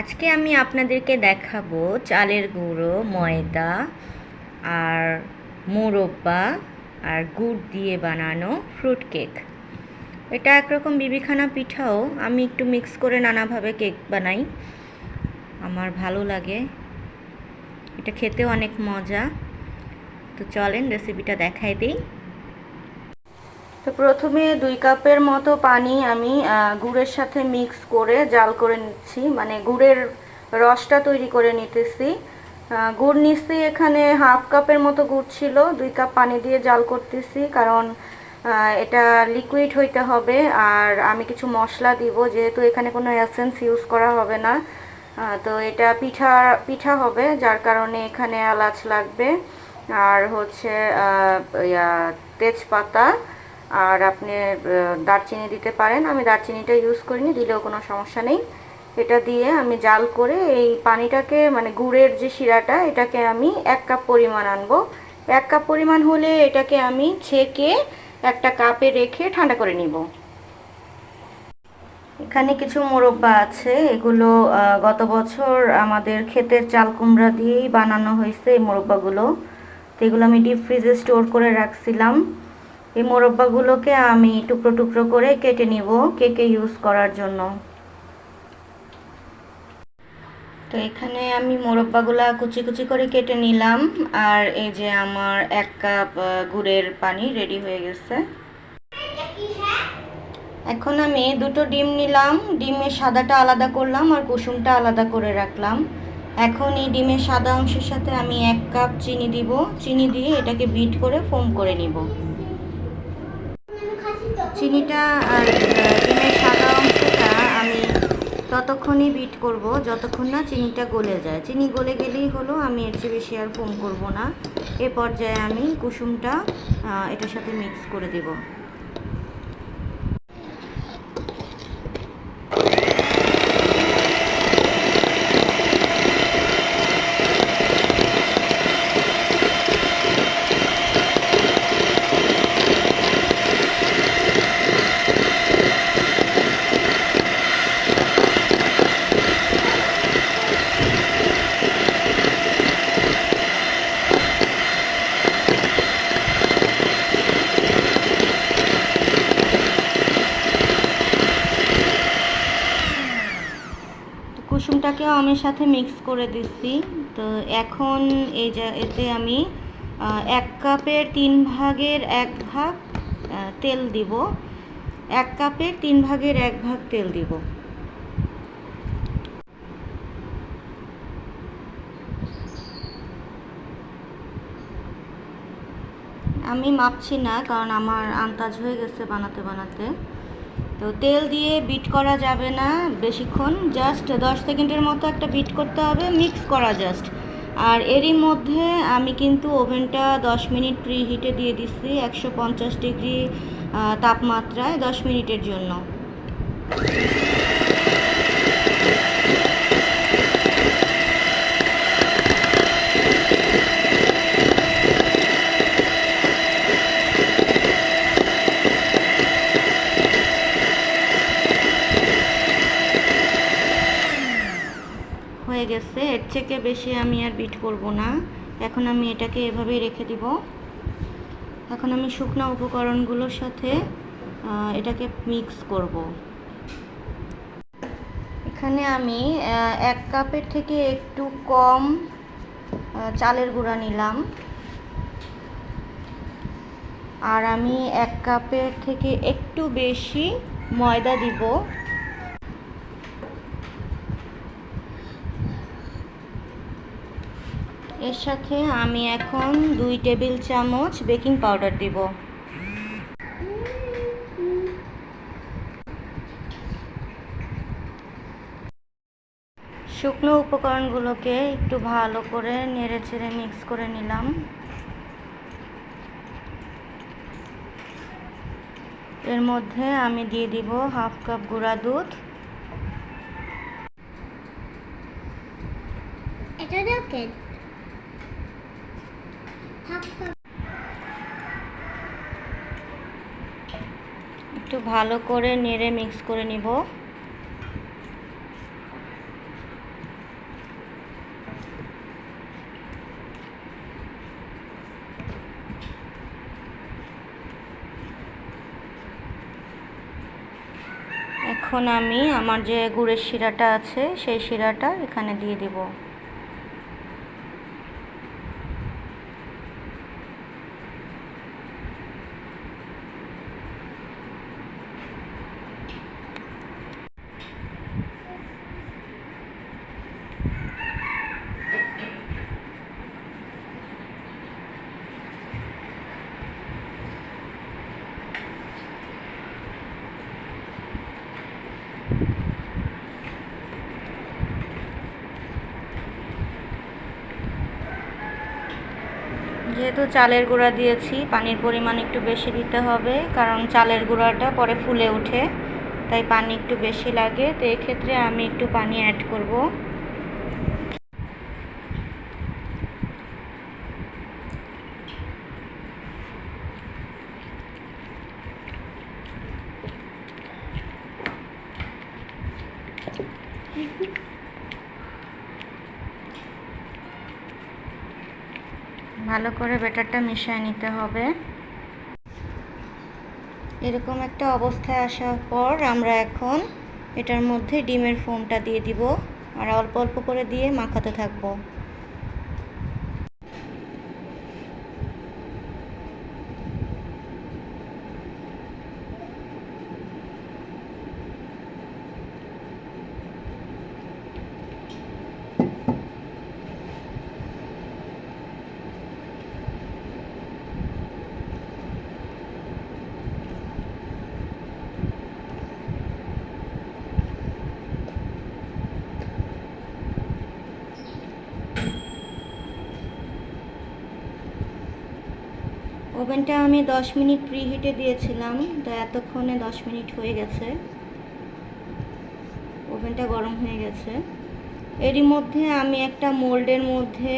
আজকে আমি আপনাদেরকে দেখাবো চালের গুঁড়ো, ময়দা আর মোরব্বা আর গুড় দিয়ে বানানো ফ্রুট কেক এটা একরকম বিবিখানা পিঠাও। আমি একটু মিক্স করে নানাভাবে কেক বানাই। আমার ভালো লাগে। এটা খেতেও অনেক মজা। তো চলেন রেসিপিটা দেখাই দিই। তো প্রথমে দুই কাপের মতো পানি আমি গুড়ের সাথে মিক্স করে জাল করে নিচ্ছি। মানে গুড়ের রসটা তৈরি করে নিতেছি। গুড় নিচ্ছি এখানে হাফ কাপের মতো গুড় ছিল, দুই কাপ পানি দিয়ে জাল করতেছি কারণ এটা লিকুইড হইতে হবে আর আমি কিছু মশলা দিব, যেহেতু এখানে কোনো অ্যাসেন্স ইউজ করা হবে না। তো এটা পিঠা পিঠা হবে, যার কারণে এখানে এলাচ লাগবে। আর হচ্ছে তেজপাতা। আর আপনি দারচিনি দিতে পারেন। আমি দারচিনিটা ইউজ করিনি, দিলেও কোনো সমস্যা নেই। এটা দিয়ে আমি জাল করে এই পানিটাকে মানে গুড়ের যে শিরাটা, এটাকে আমি এক কাপ পরিমাণ আনব। এক কাপ পরিমাণ হলে এটাকে আমি ছেঁকে একটা কাপে রেখে ঠান্ডা করে নিব। এখানে কিছু মোরব্বা আছে, এগুলো গত বছর আমাদের ক্ষেতের চাল কুমড়া দিয়েই বানানো হয়েছে এই মোরব্বাগুলো। তো এগুলো আমি ডিপ ফ্রিজে স্টোর করে রাখছিলাম। এই মোরব্বাগুলোকে আমি টুকরো টুকরো করে কেটে নিব কেকে ইউজ করার জন্য। তো এখানে আমি মোরব্বাগুলা কুচি কুচি করে কেটে নিলাম, আর এই যে আমার এক কাপ গুড়ের পানি রেডি হয়ে গেছে। এখন আমি দুটো ডিম নিলাম, ডিমের সাদাটা আলাদা করলাম আর কুসুমটা আলাদা করে রাখলাম। এখন এই ডিমের সাদা অংশের সাথে আমি এক কাপ চিনি দিব, চিনি দিয়ে এটাকে বিট করে ফোম করে নিব। চিনিটা আর ডিমের সাদা অংশটা আমি ততক্ষণই বিট করব, যতক্ষণ না চিনিটা গলে যায়। চিনি গলে গেলেই হলো আমি এর চেয়ে বেশি আর ফোম করব না। এ পর্যায়ে আমি কুসুমটা এটার সাথে মিক্স করে দেব। কুসুমটাকেও আমি সাথে মিক্স করে দিচ্ছি। তো এখন এই যা এতে আমি এক কাপের তিন ভাগের এক ভাগ তেল দিব। এক কাপের তিন ভাগের এক ভাগ তেল দিব। আমি মাপছি না, কারণ আমার আন্দাজ হয়ে গেছে বানাতে বানাতে। তো তেল দিয়ে বিট করা যাবে না বেশিক্ষণ জাস্ট দশ সেকেন্ডের মতো একটা বিট করতে হবে মিক্স করা জাস্ট আর এরই মধ্যে আমি কিন্তু ওভেনটা দশ মিনিট প্রি হিটে দিয়ে দিচ্ছি একশো পঞ্চাশ ডিগ্রি তাপমাত্রায় দশ মিনিটের জন্য হয়ে গেছে এর থেকে বেশি আমি আর বিট করব না। এখন আমি এটাকে এভাবেই রেখে দিব। এখন আমি শুকনো উপকরণগুলোর সাথে এটাকে মিক্স করব। এখানে আমি এক কাপের থেকে একটু কম চালের গুঁড়া নিলাম। আর আমি এক কাপের থেকে একটু বেশি ময়দা দিব। এর সাথে আমি এখন দুই টেবিল চামচ বেকিং পাউডার দিব। শুকনো উপকরণগুলোকে একটু ভালো করে নেড়ে চেড়ে মিক্স করে নিলাম। এর মধ্যে আমি দিয়ে দিব হাফ কাপ গুঁড়া দুধ। এটা একটু ভালো করে নেড়ে মিক্স করে নিব। এখন আমি আমার যে গুড়ের শিরাটা আছে, সেই শিরাটা এখানে দিয়ে দিব। যেহেতু চালের গুঁড়া দিয়েছি, পানির পরিমাণ একটু বেশি দিতে হবে, কারণ চালের গুঁড়াটা পরে ফুলে ওঠে, তাই পানি একটু বেশি লাগে। তো এক্ষেত্রে আমি একটু পানি অ্যাড করব। ভালো করে বেটারটা মিশিয়ে নিতে হবে। এরকম একটা অবস্থায় আসার পর আমরা এখন এটার মধ্যে ডিমের ফোমটা দিয়ে দিব। আর অল্প অল্প করে দিয়ে মাখাতে থাকব। ওভেনটা আমি 10 মিনিট প্রিহিটে দিয়েছিলাম, তো এতক্ষণে 10 মিনিট হয়ে গেছে। ওভেনটা গরম হয়ে গেছে। এরই মধ্যে আমি একটা মোল্ডের মধ্যে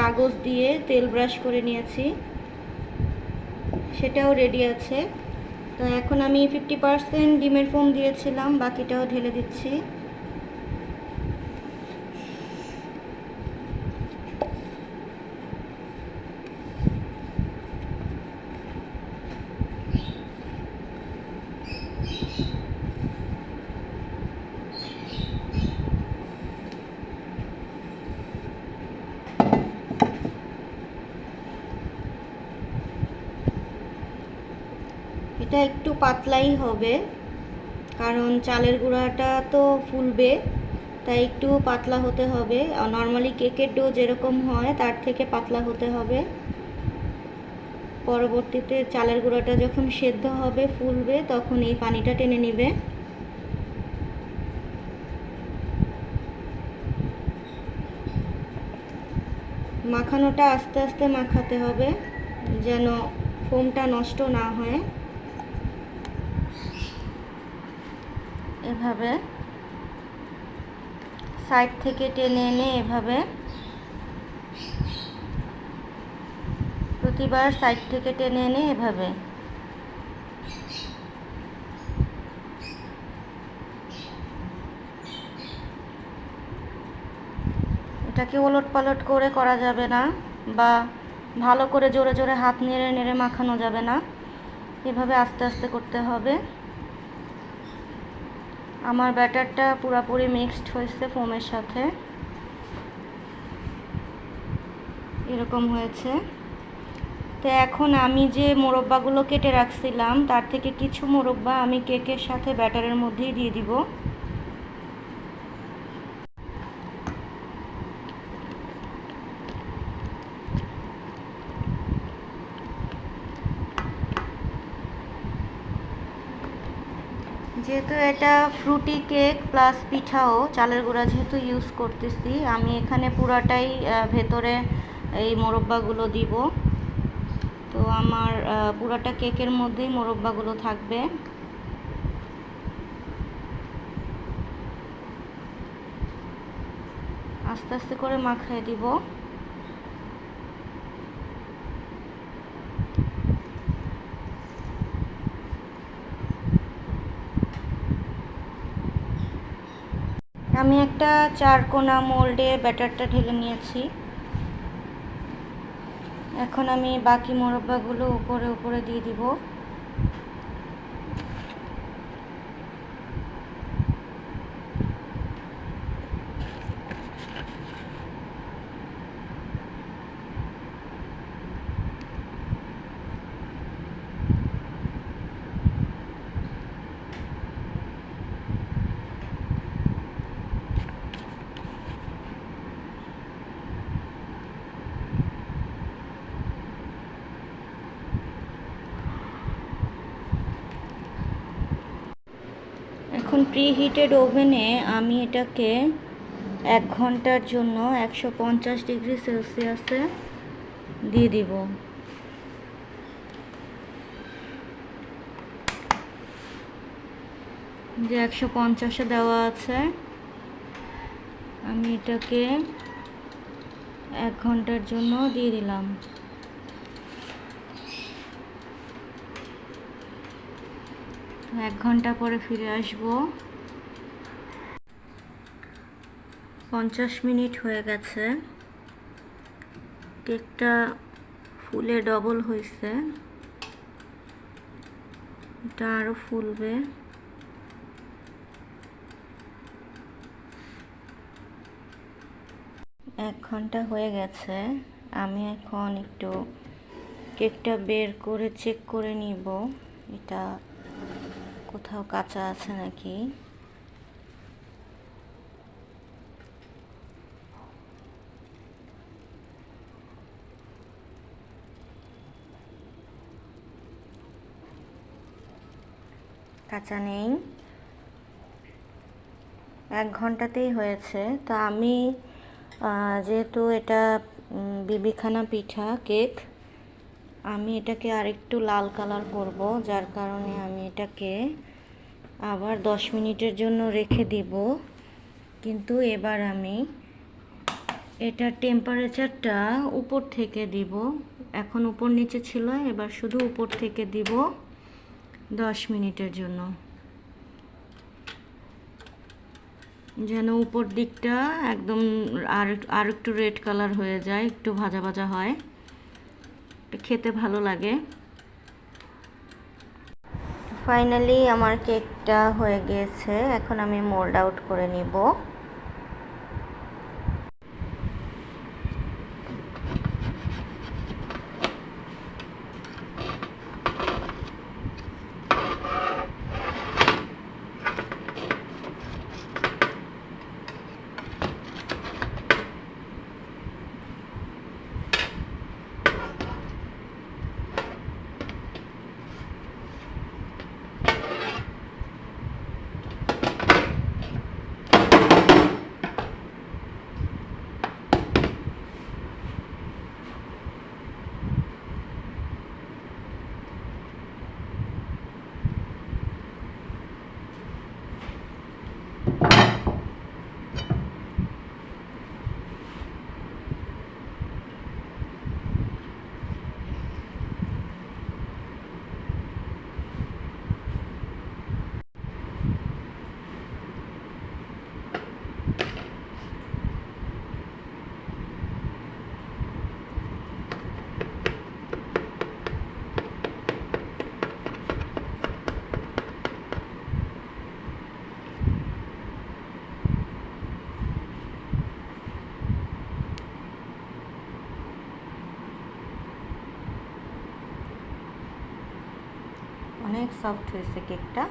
কাগজ দিয়ে তেল ব্রাশ করে নিয়েছি। সেটাও রেডি আছে। তো এখন আমি ফিফটি পার্সেন্ট ডিমের ফোম দিয়েছিলাম, বাকিটাও ঢেলে দিচ্ছি। এটা একটু পাতলাই হবে, কারণ চালের গুঁড়াটা তো ফুলবে, তাই একটু পাতলা হতে হবে। নর্মালি কেকের ডো যেরকম হয়, তার থেকে পাতলা হতে হবে। পরবর্তীতে চালের গুঁড়াটা যখন সেদ্ধ হবে, ফুলবে, তখন এই পানিটা টেনে নেবে। মাখানোটা আস্তে আস্তে মাখাতে হবে, যেন ফোমটা নষ্ট না হয়। এভাবে সাইড থেকে টেনে এনে এভাবে প্রতিবার সাইড থেকে টেনে এনে এভাবে। এটাকে ওলট পালট করে করা যাবে না বা ভালো করে জোরে জোরে হাত নেড়ে নেড়ে মাখানো যাবে না। এভাবে আস্তে আস্তে করতে হবে। আমার ব্যাটারটা পুরোপুরি মিক্সড হয়েছে ফোমের সাথে। এরকম হয়েছে। তো এখন আমি যে মোরব্বাগুলো কেটে রাখছিলাম, তার থেকে কিছু মোরব্বা আমি কেকের সাথে ব্যাটারের মধ্যেই দিয়ে দিব। যেহেতু এটা ফ্রুটি কেক প্লাস পিঠাও, চালের গুঁড়া যেহেতু ইউজ করতেছি, আমি এখানে পুরাটাই ভেতরে এই মোরব্বাগুলো দিব। তো আমার পুরাটা কেকের মধ্যেই মোরব্বাগুলো থাকবে। আস্তে আস্তে করে মাখায় দিব। আমি একটা চারকোনা মোল্ডে ব্যাটারটা ঢেলে নিয়েছি। এখন আমি বাকি মোরব্বাগুলো উপরে উপরে দিয়ে দিব। প্রিহিটেড ওভেনে আমি এটাকে এক ঘণ্টার জন্য একশো পঞ্চাশ ডিগ্রি সেলসিয়াসে দিয়ে দিব। যে একশো পঞ্চাশে দেওয়া আছে। আমি এটাকে এক ঘণ্টার জন্য দিয়ে দিলাম। এক ঘণ্টা পরে ফিরে আসব। পঞ্চাশ মিনিট হয়ে গেছে। কেকটা ফুলে ডবল হয়েছে। এটা আরও ফুলবে। এক ঘণ্টা হয়ে গেছে। আমি এখন একটু কেকটা বের করে চেক করে নিব। এটা কোথাও কাঁচা আছে নাকি? কাঁচা নেই। এক ঘন্টাতেই হয়েছে। তা আমি যেহেতু এটা বিবিখানা পিঠা, কেক আমি এটাকে আরেকটু লাল কালার করব, যার কারণে আমি এটাকে আবার দশ মিনিটের জন্য রেখে দিব। কিন্তু এবার আমি এটার টেম্পারেচারটা উপর থেকে দিব। এখন উপর নিচে ছিল, এবার শুধু উপর থেকে দিব দশ মিনিটের জন্য। যেন উপর দিকটা একদম আর আর একটু রেড কালার হয়ে যায়, একটু ভাজা ভাজা হয়। খেতে ভালো লাগে। ফাইনালি আমার কেকটা হয়ে গিয়েছে এখন আমি মোল্ড আউট করে নিব অনেক সফট হয়েছে কেকটা।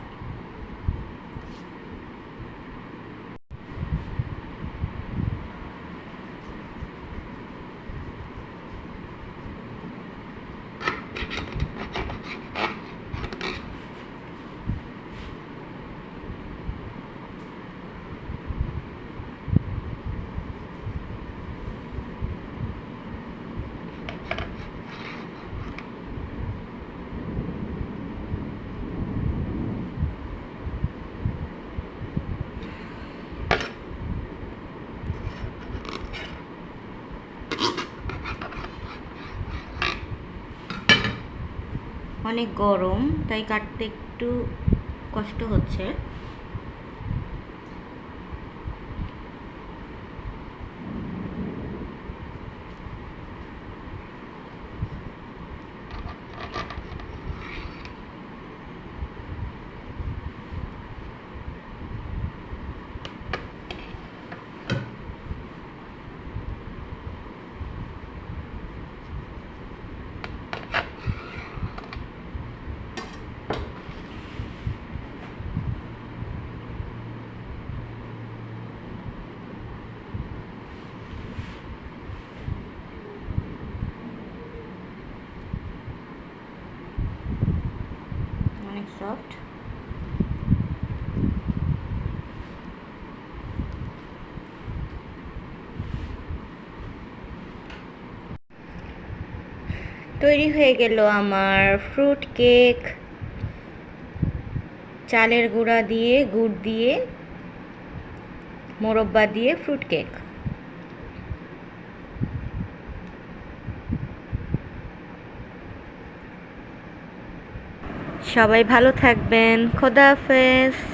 অনেক গরম তাই কাটতে একটু কষ্ট হচ্ছে। তৈরি হয়ে গেল আমার ফ্রুট কেক চালের গুঁড়া দিয়ে, গুড় দিয়ে, মোরব্বা দিয়ে ফ্রুট কেক সবাই ভালো থাকবেন। খোদা হাফেজ।